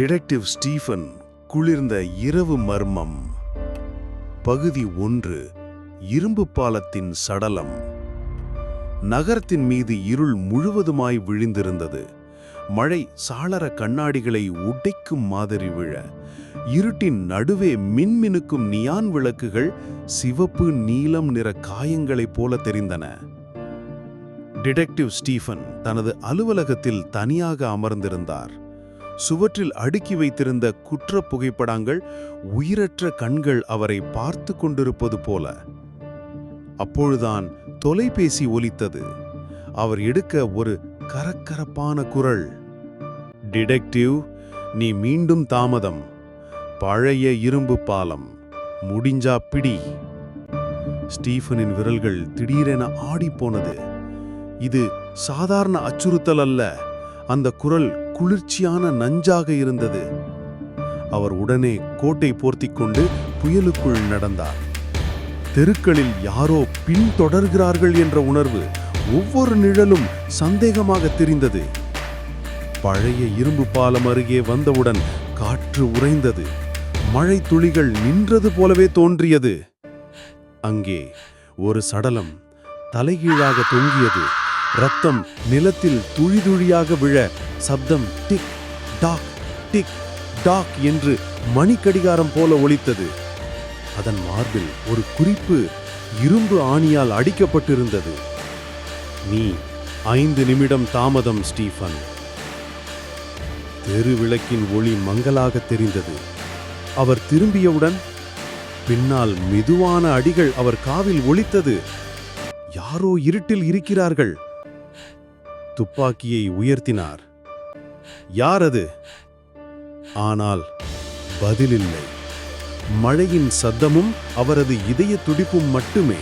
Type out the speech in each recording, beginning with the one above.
Detective Stephen குளிர்ந்த இரவு மர்மம். பகுதி ஒன்று இரும்பு பாலத்தின் சடலம். நகரத்தின் மீது இருள் முழுவதுமாய் விழுந்திருந்தது. மழை சாளர கண்ணாடிகளை உடைக்கும் மாதிரி விழ இருட்டின் நடுவே மின்மினுக்கும் நியான் விளக்குகள் சிவப்பு நீலம் நிற காயங்களைப் போல தெரிந்தன. டிடெக்டிவ் ஸ்டீஃபன் தனது அலுவலகத்தில் தனியாக அமர்ந்திருந்தார். சுவற்றில் அடுக்கி வைத்திருந்த குற்ற புகைப்படங்கள் உயிரற்ற கண்கள் அவரை பார்த்து கொண்டிருப்பது போல. அப்பொழுதான் தொலைபேசி ஒலித்தது. அவர் எடுக்க ஒரு கரக்கரப்பான குரல். டிடெக்டிவ் நீ மீண்டும் தாமதம். பழைய இரும்பு பாலம். முடிஞ்சா பிடி. ஸ்டீஃபனின் விரல்கள் திடீரென ஆடிப்போனது. இது சாதாரண அச்சுறுத்தல் அல்ல. அந்த குரல் குளிர்ச்சியான நஞ்சாக இருந்தது. அவர் உடனே கோட்டை போர்த்திக் கொண்டு புயலுக்குள் நடந்தார். தெருக்களில் யாரோ பின்தொடர்கிறார்கள் என்ற உணர்வு ஒவ்வொரு நிழலும் சந்தேகமாக தெரிந்தது. பழைய இரும்பு பாலம் அருகே வந்தவுடன் காற்று உறைந்தது. மழை துளிகள் நின்றது போலவே தோன்றியது. அங்கே ஒரு சடலம் தலைகீழாக தொங்கியது. ரத்தம் நிலத்தில் துழிதுழியாக விழ சப்தம் டிக் டாக் டிக் டாக் என்று மணிக்கடிகாரம் போல ஒலித்தது. அதன் மார்பில் ஒரு குறிப்பு இரும்பு ஆணியால் அடிக்கப்பட்டிருந்தது. நீ ஐந்து நிமிடம் தாமதம் ஸ்டீஃபன். தெருவிளக்கின் ஒளி மங்கலாக தெரிந்தது. அவர் திரும்பியவுடன் பின்னால் மெதுவான அடிகள் அவர் காவில் ஒலித்தது. யாரோ இருட்டில் இருக்கிறார்கள். துப்பாக்கியை உயர்த்தினார். யார் அது? ஆனால் பதிலில்லை. மழையின் சத்தமும் அவரது இதய துடிப்பும் மட்டுமே.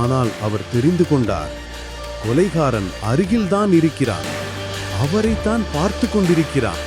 ஆனால் அவர் தெரிந்து கொண்டார் கொலைகாரன் அருகில்தான் இருக்கிறான் அவரைத்தான் பார்த்து கொண்டிருக்கிறான்.